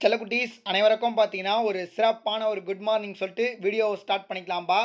செல்லக்குட்டீஸ் அனைவருக்கும் பார்த்தீங்கன்னா ஒரு சிறப்பான ஒரு குட் மார்னிங் சொல்லிட்டு வீடியோவை ஸ்டார்ட் பண்ணிக்கலாம்பா.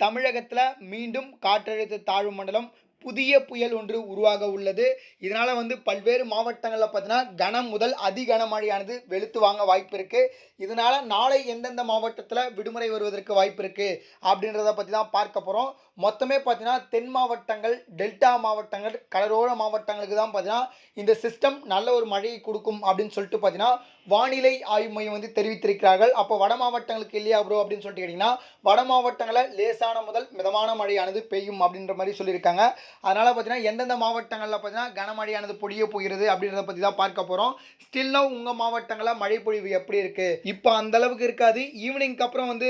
தமிழகத்தில் மீண்டும் காற்றழுத்த தாழ்வு மண்டலம் புதிய புயல் ஒன்று உருவாக உள்ளது. இதனால் வந்து பல்வேறு மாவட்டங்களில் பார்த்தீங்கன்னா கனம் முதல் அதி கனமழையானது வெளுத்து வாங்க வாய்ப்பு இருக்குது இதனால் நாளை எந்தெந்த மாவட்டத்தில் விடுமுறை வருவதற்கு வாய்ப்பு இருக்குது அப்படின்றத பற்றி தான் பார்க்க போகிறோம் மொத்தமே பார்த்தீங்கன்னா தென் மாவட்டங்கள் டெல்டா மாவட்டங்கள் கடலோர மாவட்டங்களுக்கு தான் பார்த்தீங்கன்னா இந்த சிஸ்டம் நல்ல ஒரு மழையை கொடுக்கும் அப்படின்னு சொல்லிட்டு பார்த்தீங்கன்னா வானிலை ஆய்வு மையம் வந்து தெரிவித்திருக்கிறார்கள். அப்போ வட மாவட்டங்களுக்கு இல்லையா ப்ரோ அப்படின்னு சொல்லிட்டு கேட்டிங்கன்னா வட மாவட்டங்களில் லேசான முதல் மிதமான மழையானது பெய்யும் அப்படின்ற மாதிரி சொல்லியிருக்காங்க. அதனால் பார்த்தீங்கன்னா எந்தெந்த மாவட்டங்களில் பார்த்தீங்கன்னா கனமழையானது பொழிய போகிறது அப்படின்றத பற்றி தான் பார்க்க போகிறோம் ஸ்டில்லும் உங்கள் மாவட்டங்களில் மழை பொழிவு எப்படி இருக்குது இப்போ அந்த அளவுக்கு இருக்காது. ஈவினிங்க்கு அப்புறம் வந்து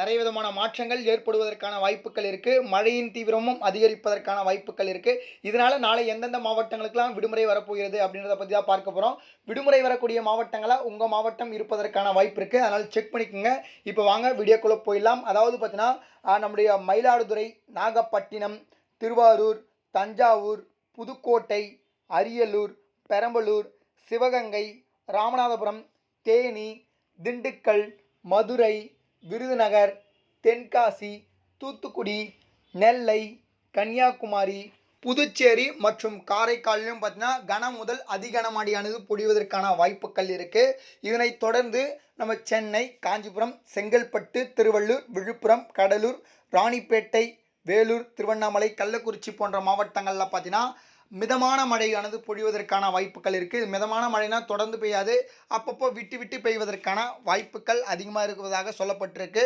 நிறைய விதமான மாற்றங்கள் ஏற்படுவதற்கான வாய்ப்புகள் இருக்குது மழையின் தீவிரமும் அதிகரிப்பதற்கான வாய்ப்புகள் இருக்குது இதனால் நாளை எந்தெந்த மாவட்டங்களுக்கெல்லாம் விடுமுறை வரப்போகிறது அப்படின்றத பற்றி தான் பார்க்க போகிறோம் விடுமுறை வரக்கூடிய மாவட்டங்களில் உங்கள் மாவட்டம் இருப்பதற்கான வாய்ப்பு இருக்குது அதனால் செக் பண்ணிக்கோங்க. இப்போ வாங்க வீடியோக்குள்ளே போயிடலாம். அதாவது பார்த்தீங்கன்னா நம்முடைய மயிலாடுதுறை நாகப்பட்டினம் திருவாரூர் தஞ்சாவூர் புதுக்கோட்டை அரியலூர் பெரம்பலூர் சிவகங்கை ராமநாதபுரம் தேனி திண்டுக்கல் மதுரை விருதுநகர் தென்காசி தூத்துக்குடி நெல்லை கன்னியாகுமரி புதுச்சேரி மற்றும் காரைக்காலிலும் பார்த்தீங்கன்னா கனம் முதல் அதிகனமாடியானது பொழிவதற்கான வாய்ப்புகள் இருக்குது இதனைத் தொடர்ந்து நம்ம சென்னை காஞ்சிபுரம் செங்கல்பட்டு திருவள்ளூர் விழுப்புரம் கடலூர் ராணிப்பேட்டை வேலூர் திருவண்ணாமலை கள்ளக்குறிச்சி போன்ற மாவட்டங்களில் பார்த்தீங்கன்னா மிதமான மழையானது பொழிவதற்கான வாய்ப்புகள் இருக்குது மிதமான மழைனா தொடர்ந்து பெய்யாது. அப்பப்போ விட்டு விட்டு பெய்வதற்கான வாய்ப்புகள் அதிகமாக இருக்குவதாக சொல்லப்பட்டிருக்கு.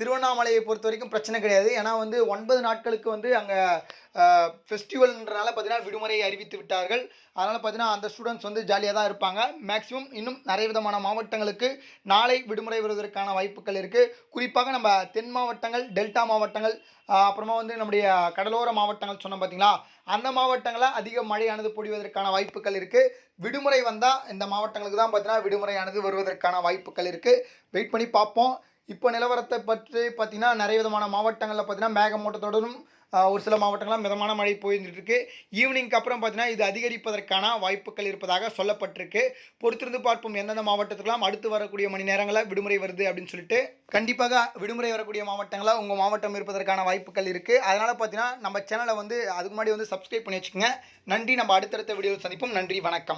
திருவண்ணாமலையை பொறுத்த வரைக்கும் பிரச்சனை கிடையாது. ஏன்னா வந்து ஒன்பது நாட்களுக்கு வந்து அங்கே ஃபெஸ்டிவல்ன்றனால பார்த்தீங்கன்னா விடுமுறையை அறிவித்து விட்டார்கள். அதனால் பார்த்தீங்கன்னா அந்த ஸ்டூடெண்ட்ஸ் வந்து ஜாலியாக தான் இருப்பாங்க. மேக்ஸிமம் இன்னும் நிறைய விதமான மாவட்டங்களுக்கு நாளை விடுமுறை வருவதற்கான வாய்ப்புகள் இருக்குது குறிப்பாக நம்ம தென் மாவட்டங்கள் டெல்டா மாவட்டங்கள் அப்புறமா வந்து நம்முடைய கடலோர மாவட்டங்கள் சொன்னோம் பார்த்தீங்களா அந்த மாவட்டங்களில் அதிக மழையானது பொழிவதற்கான வாய்ப்புகள் இருக்குது விடுமுறை வந்தால் இந்த மாவட்டங்களுக்கு தான் பார்த்தீங்கன்னா விடுமுறையானது வருவதற்கான வாய்ப்புகள் இருக்குது வெயிட் பண்ணி பார்ப்போம். இப்போ நிலவரத்தை பற்றி பார்த்திங்கன்னா நிறைய விதமான மாவட்டங்களில் பார்த்தீங்கன்னா மேகமூட்டத்துடனும் ஒரு சில மாவட்டங்கள்லாம் மிதமான மழை போயிருந்துட்டுருக்கு ஈவினிங்க்கு அப்புறம் பார்த்தீங்கன்னா இது அதிகரிப்பதற்கான வாய்ப்புகள் இருப்பதாக சொல்லப்பட்டிருக்கு. பொறுத்திருந்து பார்ப்போம் எந்தெந்த மாவட்டத்துக்கெல்லாம் அடுத்து வரக்கூடிய மணி நேரங்களில் விடுமுறை வருது அப்படின்னு சொல்லிட்டு. கண்டிப்பாக விடுமுறை வரக்கூடிய மாவட்டங்களில் உங்கள் மாவட்டம் இருப்பதற்கான வாய்ப்புகள் இருக்குது அதனால் பார்த்தீங்கன்னா நம்ம சேனலை வந்து அதுக்கு முன்னாடி வந்து சப்ஸ்கிரைப் பண்ணி வச்சுக்கோங்க. நன்றி நம்ம அடுத்தடுத்த வீடியோவில் சந்திப்போம். நன்றி வணக்கம்.